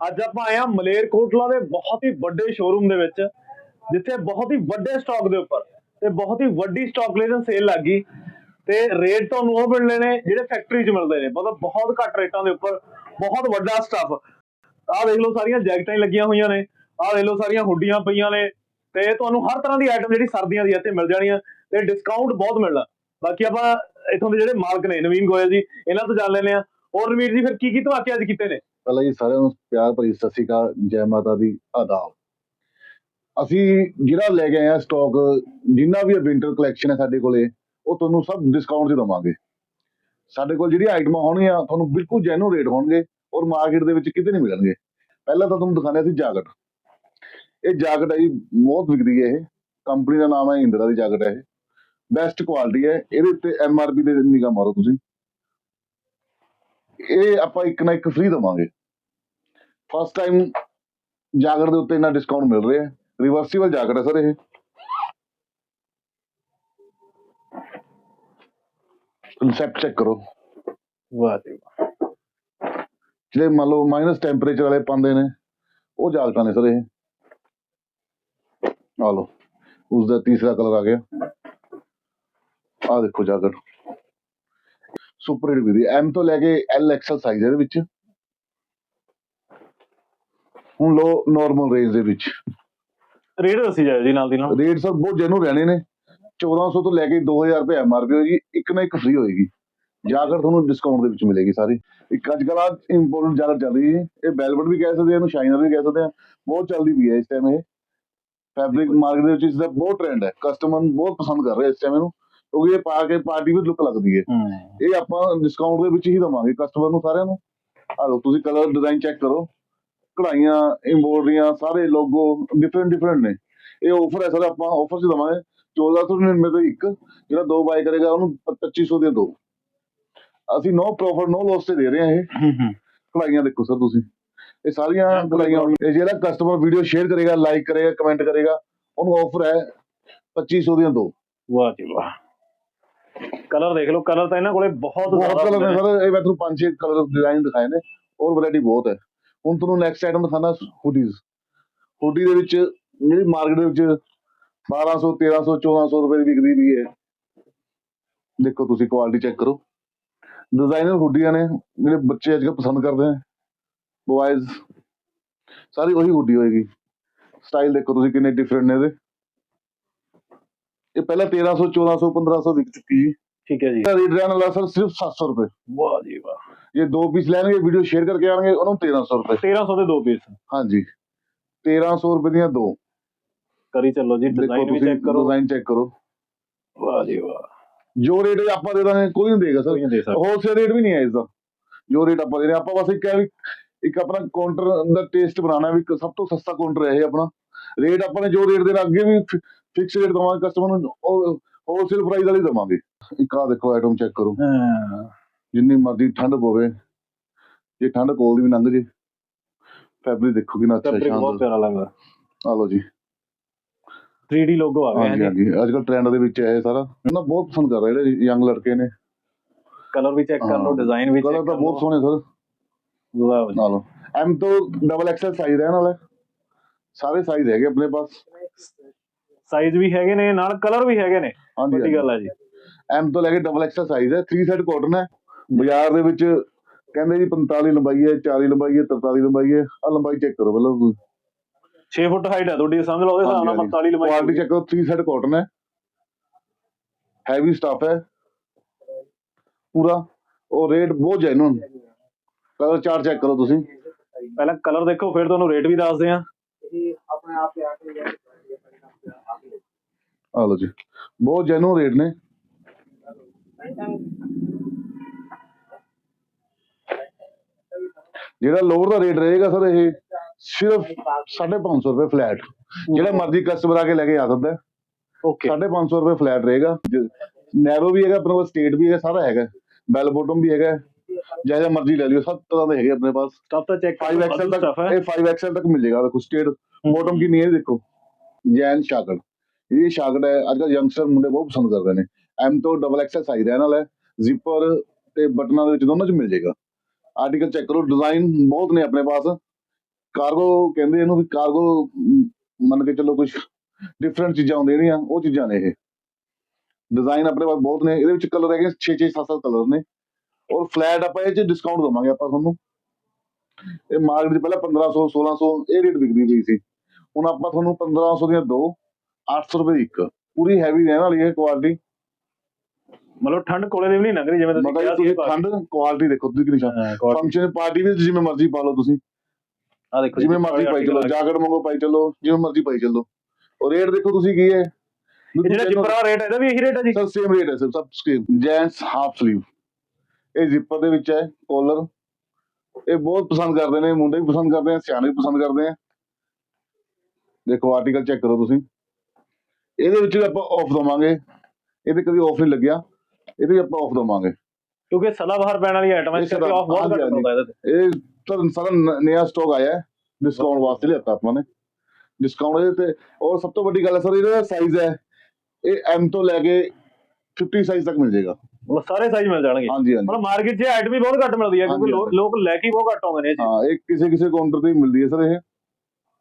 ਅੱਜ ਆਪਾਂ ਆਏ ਆ ਮਲੇਰਕੋਟਲਾ ਦੇ ਬਹੁਤ ਹੀ ਵੱਡੇ ਸ਼ੋਰੂਮ ਦੇ ਵਿੱਚ, ਜਿੱਥੇ ਬਹੁਤ ਹੀ ਵੱਡੇ ਸਟਾਕ ਦੇ ਉੱਪਰ ਤੇ ਬਹੁਤ ਹੀ ਵੱਡੀ ਸਟਾਕ ਲੈਣ ਸੇਲ ਲੱਗੀ ਤੇ ਰੇਟ ਤੁਹਾਨੂੰ ਉਹ ਮਿਲਣੇ ਨੇ ਜਿਹੜੇ ਫੈਕਟਰੀ 'ਚ ਮਿਲਦੇ ਨੇ, ਮਤਲਬ ਬਹੁਤ ਘੱਟ ਰੇਟਾਂ ਦੇ ਉੱਪਰ ਬਹੁਤ ਵੱਡਾ ਸਟਾਫ ਆਹ ਦੇਖ ਲਓ ਸਾਰੀਆਂ ਜੈਕਟਾਂ ਹੀ ਲੱਗੀਆਂ ਹੋਈਆਂ ਨੇ, ਆਹ ਦੇਖ ਲਓ ਸਾਰੀਆਂ ਹੁੱਡੀਆਂ ਪਈਆਂ ਨੇ ਤੇ ਤੁਹਾਨੂੰ ਹਰ ਤਰ੍ਹਾਂ ਦੀ ਆਈਟਮ ਜਿਹੜੀ ਸਰਦੀਆਂ ਦੀ ਇੱਥੇ ਮਿਲ ਜਾਣੀਆਂ ਤੇ ਡਿਸਕਾਊਂਟ ਬਹੁਤ ਮਿਲਣਾ। ਬਾਕੀ ਆਪਾਂ ਇੱਥੋਂ ਦੇ ਜਿਹੜੇ ਮਾਲਕ ਨੇ, ਨਵੀਨ ਗੋਇਲ ਜੀ, ਇਹਨਾਂ ਤੋਂ ਜਾਣ ਲੈਂਦੇ ਆ ਹੋਰ ਨਵੀਰ ਜੀ, ਫਿਰ ਕੀ ਕੀ ਧਮਾਕੇ ਅੱਜ ਕੀਤੇ ਨੇ? ਪਹਿਲਾਂ ਜੀ ਸਾਰਿਆਂ ਨੂੰ ਪਿਆਰ ਭਰੀ ਸਤਿ ਸ਼੍ਰੀ ਅਕਾਲ, ਜੈ ਮਾਤਾ ਦੀ ਆਦਾਬ ਅਸੀਂ ਜਿਹੜਾ ਲੈ ਕੇ ਆਏ ਆ ਸਟਾਕ ਜਿੰਨਾ ਵੀ ਵਿੰਟਰ ਕਲੈਕਸ਼ਨ ਹੈ ਸਾਡੇ ਕੋਲੇ, ਉਹ ਤੁਹਾਨੂੰ ਸਭ ਡਿਸਕਾਊਂਟ 'ਤੇ ਦਵਾਂਗੇ। ਸਾਡੇ ਕੋਲ ਜਿਹੜੀਆਂ ਆਈਟਮਾਂ ਹੋਣਗੀਆਂ, ਤੁਹਾਨੂੰ ਬਿਲਕੁਲ ਜੈਨੂਨ ਰੇਟ ਹੋਣਗੇ ਔਰ ਮਾਰਕੀਟ ਦੇ ਵਿੱਚ ਕਿਤੇ ਨਹੀਂ ਮਿਲਣਗੇ। ਪਹਿਲਾਂ ਤਾਂ ਤੁਹਾਨੂੰ ਦਿਖਾਣੇ ਸੀ ਜਾਕਟ। ਇਹ ਜਾਕਟ ਹੈ ਜੀ, ਬਹੁਤ ਵਿਕਦੀ ਹੈ ਇਹ। ਕੰਪਨੀ ਦਾ ਨਾਮ ਹੈ ਇੰਦਰਾ ਦੀ ਜਾਕਟ ਹੈ ਇਹ। ਬੈਸਟ ਕੁਆਲਿਟੀ ਹੈ। ਇਹਦੇ ਉੱਤੇ ਐਮ ਆਰ ਪੀ ਦੇ ਨਿਗਾਹ ਮਾਰੋ ਤੁਸੀਂ। ਇਹ ਆਪਾਂ ਇੱਕ ਨਾ ਇੱਕ ਫ੍ਰੀ ਦਵਾਂਗੇ। ਫਸਟ ਟਾਈਮ ਜਾਗਰ ਦੇ ਉੱਤੇ ਇੰਨਾ ਡਿਸਕਾਊਂਟ ਮਿਲ ਰਿਹਾ ਹੈ। ਰਿਵਰਸੀਬਲ ਜਾਗਰ ਹੈ ਸਰ ਇਹ। ਕਨਸੈਪਟ ਚੈੱਕ ਕਰੋ। ਵਾਹ ਜੀ ਜਿਹੜੇ ਮੰਨ ਲਓ ਮਾਈਨਸ ਟੈਂਪਰੇਚਰ ਵਾਲੇ ਪਾਉਂਦੇ ਨੇ, ਉਹ ਜਾਗਟਾਂ ਨੇ ਸਰ ਇਹ। ਆ ਲਓ ਉਸ ਦਾ ਤੀਸਰਾ ਕਲਰ ਆ ਗਿਆ। ਆ ਦੇਖੋ ਜਾਗਰ। ਸੁਪਰ ਹਿੱਟ ਵੀ ਐਮ ਤੋਂ ਲੈ ਕੇ ਐਲ ਐਕਸਲ ਸਾਈਜ਼ ਇਹਦੇ ਵਿੱਚ। ਹੁਣ ਲੋ ਨਾਰਮਲ ਰੇਂਜ ਦੇ ਵਿੱਚ। ਰੇਟ ਦੱਸੀ ਜਾਓ ਜੀ ਨਾਲ ਦੀ ਨਾਲ। ਰੇਟ ਸਰ ਬਹੁਤ ਜੈਨੂ ਰਹਿਣੇ ਨੇ। 1400 ਤੋਂ ਲੈ ਕੇ 2000 ਰੁਪਏ ਐਮਆਰਪੀ ਹੋਏਗੀ ਇੱਕ ਨਾ ਇੱਕ ਫ੍ਰੀ ਹੋਏਗੀ। ਜਾਗਰ ਤੁਹਾਨੂੰ ਡਿਸਕਾਊਂਟ ਦੇ ਵਿੱਚ ਮਿਲੇਗੀ ਸਾਰੀ। ਇੱਕ ਅੱਜ ਕੱਲ੍ਹ ਆ ਇੰਪੋਰਟੈਂਟ ਜਾਗਰ ਚੱਲ ਰਹੀ ਹੈ। ਇਹ ਵੈਲਵਟ ਵੀ ਕਹਿ ਸਕਦੇ ਆ ਇਹਨੂੰ ਸ਼ਾਈਨਰ ਵੀ ਕਹਿ ਸਕਦੇ ਆ। ਬਹੁਤ ਚੱਲਦੀ ਪਈ ਹੈ ਇਸ ਟਾਈਮ ਇਹ। ਫੈਬਰਿਕ ਮਾਰਕੀਟ ਦੇ ਵਿੱਚ ਇਸ ਦਾ ਬਹੁਤ ਟ੍ਰੈਂਡ ਹੈ। ਕਸਟਮਰ ਬਹੁਤ ਪਸੰਦ ਕਰ ਰਹੇ ਇਸ ਟਾਈਮ ਇਹਨੂੰ। ਕਿਉਂਕਿ ਇਹ ਪਾ ਕੇ ਪਾਰਟੀ ਵਿੱਚ ਲੁੱਕ ਲੱਗਦੀ ਹੈ। ਇਹ ਆਪਾਂ ਡਿਸਕਾਊਂਟ ਦੇ ਵਿੱਚ ਹੀ ਦਵਾਂਗੇ ਕਸਟਮਰ ਨੂੰ ਸਾਰਿਆਂ ਨੂੰ। ਆ ਲਓ ਤੁਸੀਂ ਕਲਰ ਡਿਜ਼ਾਈਨ ਚੈੱਕ ਕਰੋ। ਕਢਾਈਆਂ ਇੰਬੋਰਡਰੀਆਂ ਸਾਰੇ ਲੋਗੋ ਡਿਫਰੈਂਟ ਡਿਫਰੈਂਟ ਨੇ। ਇਹ ਆਫਰ ਹੈ ਸਰ ਆਪਾਂ ਆਫਰ 'ਚ ਦਵਾਂਗੇ। 1499 ਤੋਂ ਇੱਕ ਜਿਹੜਾ ਦੋ ਬਾਈ ਕਰੇਗਾ ਉਹਨੂੰ 2500 ਦੇ ਦੋ। ਅਸੀਂ ਨੋ ਪ੍ਰੋਫਿਟ ਨੋ ਲਾਸ ਤੇ ਦੇ ਰਹੇ ਹਾਂ ਇਹ। ਕਢਾਈਆਂ ਦੇਖੋ ਸਰ ਤੁਸੀਂ। ਇਹ ਸਾਰੀਆਂ ਕਢਾਈਆਂ। ਇਹ ਜਿਹੜਾ ਕਸਟਮਰ ਵੀਡੀਓ ਸ਼ੇਅਰ ਕਰੇਗਾ ਲਾਈਕ ਕਰੇਗਾ ਕਮੈਂਟ ਕਰੇਗਾ ਉਹਨੂੰ ਆਫਰ ਹੈ 2500 ਦੀਆਂ ਦੋ। ਵਾਹ ਜੀ ਵਾਹ। ਕਲਰ ਦੇਖ ਲਓ ਕਲਰ ਤਾਂ ਇਹਨਾਂ ਕੋਲੇ ਬਹੁਤ ਬਹੁਤ ਜ਼ਿਆਦਾ ਕਲਰ ਨੇ ਸਰ ਇਹ ਮੈਂ ਤੁਹਾਨੂੰ ਪੰਜ ਛੇ ਕਲਰ ਡਿਜ਼ਾਈਨ ਦਿਖਾਏ ਨੇ ਹੋਰ ਵੈਰਾਈਟੀ ਬਹੁਤ ਹੈ। ਹੁਣ ਤੁਹਾਨੂੰ ਨੈਕਸਟ ਆਈਟਮ ਦਿਖਾਣਾ ਹੁਡੀਜ਼ ਹੁਡੀ ਦੇ ਵਿੱਚ ਜਿਹੜੀ ਮਾਰਕੀਟ ਦੇ ਵਿੱਚ 1200 1300 1400 ਰੁਪਏ ਦੀ ਵਿਕਦੀ ਵੀ ਹੈ। ਦੇਖੋ ਤੁਸੀਂ ਕੁਆਲਿਟੀ ਚੈੱਕ ਕਰੋ। ਡਿਜ਼ਾਈਨਰ ਹੁਡੀਆਂ ਨੇ ਜਿਹੜੇ ਬੱਚੇ ਅੱਜ ਕੱਲ੍ਹ ਪਸੰਦ ਕਰਦੇ ਨੇ ਬॉयਜ਼ ਸਾਰੀ ਉਹੀ ਹੁਡੀ ਹੋਏਗੀ। ਸਟਾਈਲ ਦੇਖੋ ਤੁਸੀਂ ਕਿੰਨੇ ਡਿਫਰੈਂਟ ਨੇ ਇਹਦੇ। ਇਹ ਪਹਿਲਾਂ 1300 1400 1500 ਵਿਕ ਚੁੱਕੀ ਸੀ। ਠੀਕ ਹੈ ਜੀ। ਇਹਦਾ ਰੇਟ ਰਹਿਣ ਵਾਲਾ ਸਰ ਸਿਰਫ 700 ਰੁਪਏ। ਵਾਹ ਜੀ ਵਾਹ। ਜੇ ਦੋ ਪੀਸ ਲੈਣਗੇ ਵੀਡੀਓ ਸ਼ੇਅਰ ਕਰਕੇ ਆਣਗੇ ਉਹਨਾਂ ਨੂੰ 1300 ਰੁਪਏ। 1300 ਦੇ ਦੋ ਪੀਸ ਹਾਂਜੀ। 1300 ਰੁਪਏ ਦੀਆਂ ਦੋ। ਕਰੀ ਚੱਲੋ ਜੀ ਡਿਜ਼ਾਈਨ ਵੀ ਚੈੱਕ ਕਰੋ। ਡਿਜ਼ਾਈਨ ਚੈੱਕ ਕਰੋ। ਵਾਹ ਜੀ ਵਾਹ। ਜੋ ਰੇਟ ਆਪਾਂ ਦੇ ਦਾਂਗੇ ਕੋਈ ਨਹੀਂ ਦੇਗਾ ਸਰ। ਦੇ ਹੋਲਸੇਲ ਰੇਟ ਵੀ ਨਹੀਂ ਹੈ ਇਸ ਦਾ ਜੋ ਰੇਟ ਆਪਾਂ ਦੇ ਰਹੇ ਆਪਾਂ ਬਸ ਇੱਕ ਹੈ ਵੀ ਇੱਕ ਆਪਣਾ ਕਾਊਂਟਰ ਦਾ ਟੇਸਟ ਬਣਾਉਣਾ ਵੀ ਸਭ ਤੋਂ ਸਸਤਾ ਕਾਊਂਟਰ ਹੈ ਇਹ ਆਪਣਾ। ਰੇਟ ਆਪਾਂ ਨੇ ਜੋ ਰੇਟ ਦੇਣਾ ਅੱਗੇ ਵੀ ਫਿਕਸ ਰੇਟ ਦਵਾਂਗੇ ਕਸਟਮਰ ਨੂੰ ਹੋਲਸੇਲ ਪ੍ਰਾਈਸ ਵਾਲੀ ਦਵਾਂਗੇ। ਇੱਕ ਆ ਦੇਖੋ ਆਈਟਮ ਚੈੱਕ ਕਰੋ। ਹਾਂ। ਜਿੰਨੀ ਮਰਜ਼ੀ ਠੰਡ ਪਵੇ ਜੇ ਠੰਡ ਕੋਲ ਦੀ ਵੀ ਲੰਘ ਜੇ ਫੈਬਰਿਕ ਦੇਖੋ ਕਿੰਨਾ ਅੱਛਾ ਫੈਬਰਿਕ ਬਹੁਤ ਪਿਆਰਾ ਲੱਗਦਾ ਆ ਲਓ ਜੀ। 3D ਲੋਗੋ ਆ ਗਿਆ ਹਾਂਜੀ ਹਾਂਜੀ। ਅੱਜ ਕੱਲ ਟ੍ਰੈਂਡ ਦੇ ਵਿੱਚ ਹੈ ਇਹ ਸਾਰਾ। ਇਹਨਾਂ ਬਹੁਤ ਪਸੰਦ ਕਰ ਰਹੇ ਜਿਹੜੇ ਯੰਗ ਲੜਕੇ ਨੇ। ਕਲਰ ਵੀ ਚੈੱਕ ਕਰ ਲਓ। ਡਿਜ਼ਾਈਨ ਵੀ ਕਲਰ ਚੈੱਕ ਤਾਂ ਕਰ ਬਹੁਤ ਸੋਹਣੇ ਸਰ। ਜੀ। ਨਾਲ ਐਮ ਤੋਂ ਡਬਲ ਐਕਸਲ ਸਾਈਜ਼ ਹੈ। ਸਾਰੇ ਸਾਈਜ਼ ਹੈਗੇ ਆਪਣੇ ਪਾਸ। ਸਾਈਜ਼ ਵੀ ਹੈਗੇ ਨੇ ਨਾਲ ਕਲਰ ਵੀ ਹੈਗੇ ਨੇ। ਹਾਂਜੀ ਵੱਡੀ ਗੱਲ ਹੈ ਜੀ। ਐਮ ਤੋਂ ਲੈ ਕੇ ਡਬਲ ਐਕਸਲ ਸਾਈਜ਼ ਹੈ। 3 ਸੈਟ ਕਾਟਨ ਹੈ। ਬਾਜ਼ਾਰ ਦੇ ਵਿੱਚ ਕਹਿੰਦੇ ਜੀ 45 ਲੰਬਾਈ ਹੈ 40 ਲੰਬਾਈ ਹੈ 43 ਲੰਬਾਈ ਹੈ। ਆ ਲੰਬਾਈ ਚੈੱਕ ਕਰੋ ਪਹਿਲਾਂ 6 ਫੁੱਟ ਹਾਈਟ ਹੈ ਤੁਹਾਡੀ ਸਮਝ ਲਓ ਉਹਦੇ ਹਿਸਾਬ ਨਾਲ 45 ਲੰਬਾਈ ਕੁਆਲਿਟੀ ਚੈੱਕ ਕਰੋ 3 ਸੈਟ ਕਾਟਨ ਹੈ। ਹੈਵੀ ਸਟਫ ਹੈ। ਪੂਰਾ। ਉਹ ਰੇਟ ਬਹੁਤ ਜੈਨੂਨ ਕਲਰ ਚਾਰਟ ਚੈੱਕ ਕਰੋ ਤੁਸੀਂ। ਪਹਿਲਾਂ ਕਲਰ ਦੇਖੋ ਫਿਰ ਤੁਹਾਨੂੰ ਰੇਟ ਵੀ ਦੱਸਦੇ ਆ ਆ ਲਓ ਜੀ। ਬਹੁਤ ਜੈਨੂਨ ਰੇਟ ਨੇ। ਜਿਹੜਾ ਲੋਅਰ ਦਾ ਰੇਟ ਰਹੇਗਾ ਸਰ ਇਹ ਸਿਰਫ 550 ਰੁਪਏ ਫਲੈਟ। ਜਿਹੜਾ ਮਰਜ਼ੀ ਕਸਟਮਰ ਆ ਕੇ ਲੈ ਕੇ ਆ ਸਕਦਾ। ਓਕੇ 550 ਰੁਪਏ ਫਲੈਟ ਰਹੇਗਾ। ਨੈਰੋ ਵੀ ਹੈਗਾ ਆਪਣੇ ਕੋਲ ਸਟੇਟ ਵੀ ਹੈਗਾ ਸਾਰਾ ਹੈਗਾ। ਬੈਲ ਬੋਟਮ ਵੀ ਹੈਗਾ। ਜਿਹੜਾ ਜਿਹਾ ਮਰਜ਼ੀ ਲੈ ਲਿਓ ਸਭ ਤਰ੍ਹਾਂ ਦੇ ਹੈਗੇ ਆਪਣੇ ਪਾਸ। ਸਟਫ ਤਾਂ ਚੈੱਕ 5 ਐਕਸਲ ਤੱਕ ਇਹ 5 ਐਕਸਲ ਤੱਕ ਮਿਲੇਗਾ ਦੇਖੋ ਸਟੇਟ ਬੋਟਮ ਕੀ ਨਹੀਂ ਹੈ ਦੇਖੋ। ਜੈਨ ਸ਼ਾਗੜ ਇਹ ਸ਼ਾਗੜ ਹੈ ਅੱਜ ਕੱਲ੍ਹ ਯੰਗਸਟਰ ਮੁੰਡੇ ਬਹੁਤ ਪਸੰਦ ਕਰਦੇ ਨੇ। ਐਮ ਤੋਂ ਡਬਲ ਐਕਸਲ ਸਾਈਜ਼ ਰਹਿਣ ਵਾਲਾ। ਹੈ ਜ਼ਿਪਰ ਤੇ ਬਟਨਾਂ ਦੇ ਵਿੱਚ ਦੋਨੋਂ ਚ ਮਿਲ ਜਾਏਗਾ। ਆਰਟੀਕਲ ਚੈੱਕ ਕਰੋ ਡਿਜ਼ਾਈਨ ਬਹੁਤ ਨੇ ਆਪਣੇ ਪਾਸ। ਕਾਰਗੋ ਕਹਿੰਦੇ ਇਹਨੂੰ ਵੀ ਕਾਰਗੋ ਮੰਨ ਕੇ ਚੱਲੋ ਕੁਝ ਡਿਫਰੈਂਟ ਚੀਜ਼ਾਂ ਹੁੰਦੀਆਂ ਜਿਹੜੀਆਂ ਉਹ ਚੀਜ਼ਾਂ ਨੇ ਇਹ। ਡਿਜ਼ਾਈਨ ਆਪਣੇ ਕੋਲ ਬਹੁਤ ਨੇ, ਇਹਦੇ ਵਿੱਚ ਕਲਰ ਹੈਗੇ 6 6 7 7 ਕਲਰ ਨੇ। ਔਰ ਫਲੈਟ ਆਪਾਂ ਇਹ ਚ ਡਿਸਕਾਊਂਟ ਦਵਾਂਗੇ ਆਪਾਂ ਤੁਹਾਨੂੰ। ਇਹ ਮਾਰਕੀਟ 'ਚ ਪਹਿਲਾਂ 1500 1600 ਇਹ ਰੇਟ ਵਿਕਦੀ ਪਈ ਸੀ। ਹੁਣ ਆਪਾਂ ਤੁਹਾਨੂੰ 1500 ਦੀਆਂ ਦੋ 800 ਰੁਪਏ ਦੀ ਇੱਕ। ਪੂਰੀ ਹੈਵੀ ਰਹਿਣ ਵਾਲੀ ਹੈ ਕੁਆਲਿਟੀ ਮਤਲਬ ਠੰਡ ਕੋਲੇ ਦੇ ਵੀ ਨਹੀਂ ਲੰਘ ਰਹੀ ਜਿਵੇਂ ਤੁਸੀਂ ਮਤਲਬ ਤੁਸੀਂ ਠੰਡ ਕੁਆਲਿਟੀ ਦੇਖੋ ਤੁਸੀਂ ਕਿੰਨੀ ਸ਼ਾਨ ਫੰਕਸ਼ਨ ਪਾਰਟੀ ਵਿੱਚ ਜਿਵੇਂ ਮਰਜ਼ੀ ਪਾ ਲਓ ਤੁਸੀਂ। ਆ ਦੇਖੋ ਜਿਵੇਂ ਮਰਜ਼ੀ ਪਾਈ ਚੱਲੋ ਜਾਕਟ ਮੰਗੋ ਪਾਈ ਚੱਲੋ ਜਿਵੇਂ ਮਰਜ਼ੀ ਪਾਈ ਚੱਲੋ। ਔਰ ਰੇਟ ਦੇਖੋ ਤੁਸੀਂ ਕੀ ਹੈ? ਜਿਹੜਾ ਜਿਪਰਾ ਰੇਟ ਇਹਦਾ ਵੀ ਇਹੀ ਰੇਟ ਹੈ ਜੀ? ਸਰ ਸੇਮ ਰੇਟ ਹੈ ਸਰ ਸਭ ਸਕੇਮ ਜੈਂਟਸ ਹਾਫ ਸਲੀਵ ਇਹ ਜ਼ਿਪਰ ਦੇ ਵਿੱਚ ਹੈ ਕਾਲਰ ਇਹ ਬਹੁਤ ਪਸੰਦ ਕਰਦੇ ਨੇ ਮੁੰਡੇ ਵੀ ਪਸੰਦ ਕਰਦੇ ਆ ਸਿਆਣੇ ਵੀ ਪਸੰਦ ਕਰਦੇ ਆ। ਦੇਖੋ ਆਰਟੀਕਲ ਚੈੱਕ ਕਰੋ ਤੁਸੀਂ। ਇਹਦੇ ਵਿੱਚ ਆਪਾਂ ਆਫ ਦਵਾਂਗੇ। ਇਹਦੇ ਕਦੀ ਆਫ ਨਹੀਂ ਲੱਗਿਆ। ਇਹਦੇ ਆਪਾਂ ਆਫ ਦਵਾਂਗੇ। ਕਿਉਂਕਿ ਸਦਾ ਬਾਹਰ ਪੈਣ ਵਾਲੀ ਆਈਟਮ ਹੈ ਇਸ ਕਰਕੇ ਆਫ ਬਹੁਤ ਘੱਟ ਹੁੰਦਾ ਇਹਦੇ ਤੇ। ਇਹ ਤਾਂ ਸਾਰਾ ਨ- ਨया ਸਟਾਕ ਆਇਆ ਹੈ ਡਿਸਕਾਊਂਟ ਵਾਸਤੇ ਲਿਆਤਾ ਆਪਾਂ ਨੇ। ਡਿਸਕਾਊਂਟ ਇਹਦੇ ਤੇ ਔਰ ਸਭ ਤੋਂ ਵੱਡੀ ਗੱਲ ਹੈ ਸਰ ਇਹਦਾ ਸਾਈਜ਼ ਹੈ ਇਹ ਐਮ ਤੋਂ ਲੈ ਕੇ 50 ਸਾਈਜ਼ ਤੱਕ ਮਿਲ ਜਾਏਗਾ। ਮਤਲਬ ਸਾਰੇ ਸਾਈਜ਼ ਮਿਲ ਜਾਣਗੇ। ਹਾਂਜੀ ਹਾਂਜੀ। ਮਤਲਬ ਮਾਰਕੀਟ 'ਚ ਆਈਟਮ ਵੀ ਬਹੁਤ ਘੱਟ ਮਿਲਦੀ ਹੈ ਕਿਉਂਕਿ। ਲੋਕ ਲੈ ਕੇ ਬਹੁਤ ਘੱਟ ਆਉਂਦੇ ਨੇ ਇਹ ਚੀਜ਼। ਹਾਂ ਇਹ ਕਿਸੇ ਕਿਸੇ ਕਾਊਂਟਰ ਤੇ ਹੀ ਮਿਲਦੀ ਹੈ ਸਰ ਇਹ।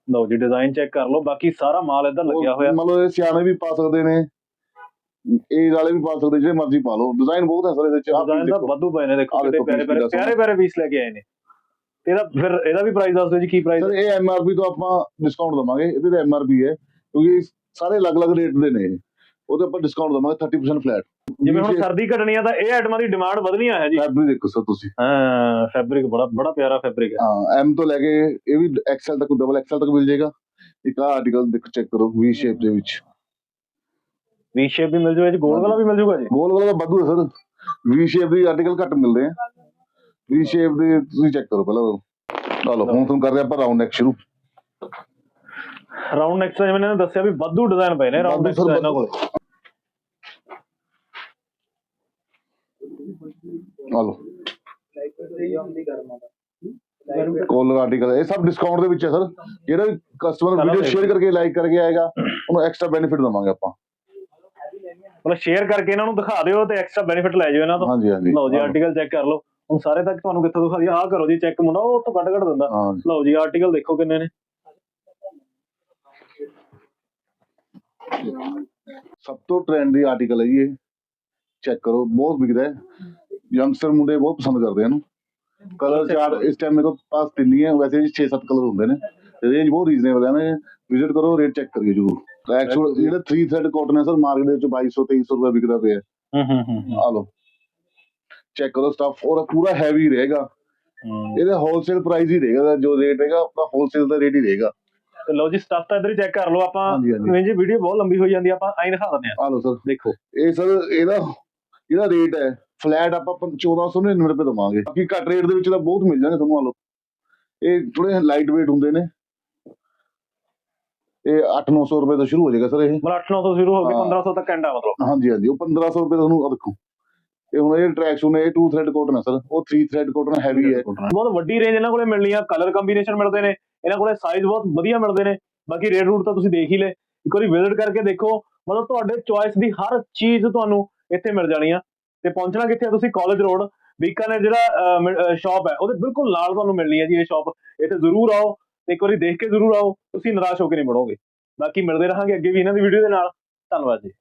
ਲਓ ਜੀ ਡਿਜ਼ਾਈਨ ਚੈੱਕ ਕਰ ਲਓ ਬਾਕੀ ਸਾਰਾ ਮਾਲ ਇੱਧਰ ਲੱਗਿਆ ਹੋਇਆ। ਮਤਲਬ ਇਹ ਸਿਆਣੇ ਵੀ ਪਾ ਸਕਦੇ ਨੇ। ਏਜ ਵਾਲੇ ਵੀ ਪਾ ਸਕਦੇ ਜਿਹੜੇ ਮਰਜ਼ੀ ਪਾ ਲਓ। ਡਿਜ਼ਾਈਨ ਬਹੁਤ ਹੈ ਸਰ ਇਹਦੇ ਵਿੱਚ ਡਿਜ਼ਾਈਨ ਦਾ। ਵਾਧੂ ਪਏ ਨੇ ਦੇਖੋ ਕਿਤੇ ਪਿਆਰੇ ਪਿਆਰੇ ਪਿਆਰੇ ਪਿਆਰੇ ਪੀਸ ਲੈ ਕੇ ਆਏ ਨੇ। ਇਹਦਾ ਫਿਰ ਇਹਦਾ ਵੀ ਪ੍ਰਾਈਸ ਦੱਸ ਦਿਓ ਜੀ ਕੀ ਪ੍ਰਾਈਸ ਸਰ ਇਹ ਐਮਆਰਪੀ ਤੋਂ ਆਪਾਂ ਡਿਸਕਾਊਂਟ ਦਵਾਂਗੇ। ਇਹਦੇ ਤੇ ਐਮਆਰਪੀ ਹੈ ਕਿਉਂਕਿ ਸਾਰੇ ਅਲੱਗ-ਅਲੱਗ ਰੇਟ ਦੇ ਨੇ ਉਹਦੇ ਆਪਾਂ ਡਿਸਕਾਊਂਟ ਦਵਾਂਗੇ 30% ਫਲੈਟ ਜਿਵੇਂ ਹੁਣ ਸਰਦੀ ਘਟਣੀ ਆ ਤਾਂ ਇਹ ਆਈਟਮਾਂ ਦੀ ਡਿਮਾਂਡ ਵਧਣੀ ਆ ਹੈ ਜੀ। ਫੈਬਰਿਕ ਦੇਖੋ ਸਰ ਤੁਸੀਂ। ਹਾਂ ਫੈਬਰਿਕ ਬੜਾ ਬੜਾ ਪਿਆਰਾ ਫੈਬਰਿਕ ਹੈ। ਹਾਂ ਐਮ ਤੋਂ ਲੈ ਕੇ ਇਹ ਵੀ ਐਕਸਲ ਤੱਕ ਡਬਲ ਐਕਸਲ ਤੱਕ ਮਿਲ ਜਾਏਗਾ। ਇੱਕ ਆਰਟੀਕਲ ਦੇਖੋ ਚੈੱਕ ਕਰੋ ਵੀ ਸ਼ੇਪ ਦੇ ਵਿੱਚ। ਵੀ ਸ਼ੇਪ ਵੀ ਮਿਲ ਜੂਗਾ ਜੀ ਗੋਲ ਵਾਲਾ ਵੀ ਮਿਲ ਜੂਗਾ ਜੀ? ਗੋਲ ਵਾਲਾ ਤਾਂ ਵਾਧੂ ਹੈ ਸਰ। ਵੀ ਸ਼ੇਪ ਦੇ ਆਰਟੀਕਲ ਘੱਟ ਮਿਲਦੇ ਆ। ਵੀ ਸ਼ੇਪ ਦੇ ਤੁਸੀਂ ਚੈੱਕ ਕਰੋ ਪਹਿਲਾਂ। ਚਲੋ ਹੁਣ ਤੁਹਾਨੂੰ ਕਰਦੇ ਆਪਾਂ ਰਾਉਂਡ ਨੈਕ ਸ਼ੁਰੂ। ਰਾਉਂਡ ਨੈਕ ਜਿਵੇਂ ਇਹਨਾਂ ਨੇ ਦੱਸਿਆ ਵੀ ਵਾਧੂ ਡਿਜ਼ਾਈਨ ਪਏ ਨੇ ਰਾਉਂਡ ਨੈਕ ਇਹਨਾਂ ਕੋਲ। ਲਓ ਕੋਲਰ ਆਰਟੀਕਲ ਇਹ ਸਭ ਡਿਸਕਾਊਂਟ ਦੇ ਵਿੱਚ ਹੈ ਸਰ। ਜਿਹੜਾ ਵੀ ਕਸਟਮਰ ਵੀਡੀਓ। ਸ਼ੇਅਰ ਕਰਕੇ ਲਾਈਕ ਕਰਕੇ ਆਏਗਾ ਉਹਨੂੰ ਐਕਸਟਰਾ ਬੈਨੀਫਿਟ ਦਵਾਂਗੇ ਆਪਾਂ। ਮਤਲਬ ਸ਼ੇਅਰ ਕਰਕੇ ਇਹਨਾਂ ਨੂੰ ਦਿਖਾ ਦਿਓ ਤੇ ਐਕਸਟਰਾ ਬੈਨੀਫਿਟ ਲੈ ਜਾਓ ਇਹਨਾਂ ਤੋਂ। ਹਾਂਜੀ ਹਾਂਜੀ। ਲਓ ਜੀ ਆਰਟੀਕਲ ਚੈੱਕ ਕਰ ਲਓ। ਹੁਣ ਸਾਰੇ ਤੱਕ ਤੁਹਾਨੂੰ ਕਿੱਥੋਂ ਦਿਖਾ ਦਿਆ ਆਹ ਕਰੋ ਜੀ ਚੈੱਕ ਮੁੰਡਾ ਉਹ ਤੋਂ ਕੱਢ ਕੱਢ ਦਿੰਦਾ। ਲਓ ਜੀ ਆਰਟੀਕਲ ਦੇਖੋ ਕਿੰਨੇ ਨੇ। ਸਭ ਤੋਂ ਟ੍ਰੈਂਡੀ ਆਰਟੀਕਲ ਹੈ ਜੀ ਇਹ। ਚੈੱਕ ਕਰੋ ਬਹੁਤ ਵਿਕਦਾ ਹੈ। ਯੰਗਸਟਰ ਮੁੰਡੇ ਬਹੁਤ ਪਸੰਦ ਕਰਦੇ ਹਨ ਕਲਰ ਚਾਰਟ ਇਸ ਟਾਈਮ ਮੇਰੇ ਕੋਲ ਪਾਸ ਤਿੰਨ ਹੀ ਹੈ ਵੈਸੇ 6-7 ਕਲਰ ਹੁੰਦੇ ਨੇ। ਰੇਂਜ ਬਹੁਤ ਰੀਜ਼ਨੇਬਲ ਹੈ ਨਾ ਵਿਜ਼ਿਟ ਕਰੋ ਰੇਟ ਚੈੱਕ ਕਰਿਓ ਜਰੂਰ। ਐਕਚੁਅਲ ਜਿਹੜਾ 3 ਥ੍ਰੈਡ ਕਾਟਨ ਹੈ ਸਰ ਮਾਰਕੀਟ ਦੇ ਵਿੱਚ 2200 2300 ਰੁਪਏ ਵਿਕਦਾ ਪਿਆ ਹੂੰ। ਹੂੰ ਹੂੰ ਆ ਲਓ। ਚੈੱਕ ਕਰੋ ਸਟਫ ਔਰ ਪੂਰਾ ਹੈਵੀ ਰਹੇਗਾ। ਇਹਦਾ ਹੋਲਸੇਲ ਪ੍ਰਾਈਸ ਹੀ ਰਹੇਗਾ ਜੋ ਰੇਟ ਹੈਗਾ ਆਪਣਾ ਹੋਲਸੇਲ ਦਾ ਰੇਟ ਹੀ ਰਹੇਗਾ। ਤੇ ਲਓ ਜੀ ਸਟਫ ਤਾਂ ਇੱਧਰ ਹੀ ਚੈੱਕ ਕਰ ਲਓ ਆਪਾਂ। ਜਿਵੇਂ ਜੀ ਵੀਡੀਓ ਬਹੁਤ ਲੰਬੀ ਹੋਈ ਜਾਂਦੀ ਆਪਾਂ ਐਂ ਦਿਖਾ ਦਿੰਦੇ ਆ। ਆ ਲਓ ਸਰ ਦੇਖੋ। ਇਹ ਸਰ ਇਹਦਾ ਜਿਹੜਾ ਰੇਟ ਹੈ ਫਲੈਟ ਆਪਾਂ 1499 ਰੁਪਏ ਦਵਾਂਗੇ। ਬਾਕੀ ਘੱਟ ਰੇਟ ਦੇ ਵਿੱਚ ਤਾਂ ਬਹੁਤ ਮਿਲ ਜਾਣਗੇ ਤੁਹਾਨੂੰ ਆ ਲਓ। ਇਹ ਥੋੜੇ ਲਾਈਟ weight ਹੁੰਦੇ ਨੇ। ਇਹ 8-900 ਰੁਪਏ ਤੋਂ ਸ਼ੁਰੂ ਹੋ ਜਾਏਗਾ ਸਰ ਇਹ। ਮਤਲਬ 800 ਤੋਂ ਸ਼ੁਰੂ ਹੋ ਕੇ ਹਾਂ। 1500 ਤੱਕ ਐਂਡ ਆ ਮਤਲਬ। ਹਾਂਜੀ ਹਾਂਜੀ ਉਹ 1500 ਰੁਪਏ ਦਾ ਤੁਹਾਨੂੰ ਆ ਦੇਖੋ। ਇਹ ਹੁਣ ਇਹ ਟਰੈਕ ਸ਼ੂ ਨੇ ਇਹ 2 ਥ੍ਰੈਡ ਕਾਟਨ ਹੈ ਸਰ। ਉਹ 3 ਥ੍ਰੈਡ ਕਾਟਨ ਹੈਵੀ ਹੈ। ਬਹੁਤ ਵੱਡੀ ਰੇਂਜ ਇਹਨਾਂ ਕੋਲੇ ਮਿਲਣੀ ਆ ਕਲਰ ਕੰਬੀਨੇਸ਼ਨ ਮਿਲਦੇ ਨੇ ਇਹਨਾਂ ਕੋਲੇ ਸਾਈਜ਼ ਬਹੁਤ ਵਧੀਆ ਮਿਲਦੇ ਨੇ। ਬਾਕੀ ਰੇਟ ਰੂਟ ਤਾਂ ਤੁਸੀਂ ਦੇਖ ਹੀ ਲਏ। ਇੱਕ ਵਾਰੀ ਵਿਜ਼ਿਟ ਕਰਕੇ ਦੇਖੋ ਮਤਲਬ ਤੁਹਾਡੇ ਚੁਆਇਸ ਦੀ ਹਰ ਚੀਜ਼ ਤੁਹਾਨੂੰ ਇੱਥੇ ਮਿਲ ਜਾਣੀ ਆ। ਤੇ ਪਹੁੰਚਣਾ ਕਿੱਥੇ ਆ ਤੁਸੀਂ ਕਾਲਜ ਰੋਡ ਬੀਕਾਨੇਰ ਜਿਹੜਾ ਸ਼ਾਪ ਹੈ ਉਹਦੇ ਬਿਲਕੁਲ ਨਾਲ ਤੁਹਾਨੂੰ ਮਿਲਣੀ ਹੈ ਜੀ ਇਹ ਸ਼ਾਪ ਇੱਥੇ ਜ਼ਰੂਰ ਆਓ ਤੇ ਇੱਕ ਵਾਰੀ ਦੇਖ ਕੇ ਜ਼ਰੂਰ ਆਓ ਤੁਸੀਂ ਨਿਰਾਸ਼ ਹੋ ਕੇ ਨਹੀਂ ਮੁੜੋਗੇ ਬਾਕੀ ਮਿਲਦੇ ਰਹਾਂਗੇ ਅੱਗੇ ਵੀ ਇਹਨਾਂ ਦੀ ਵੀਡੀਓ ਦੇ ਨਾਲ। ਧੰਨਵਾਦ ਜੀ।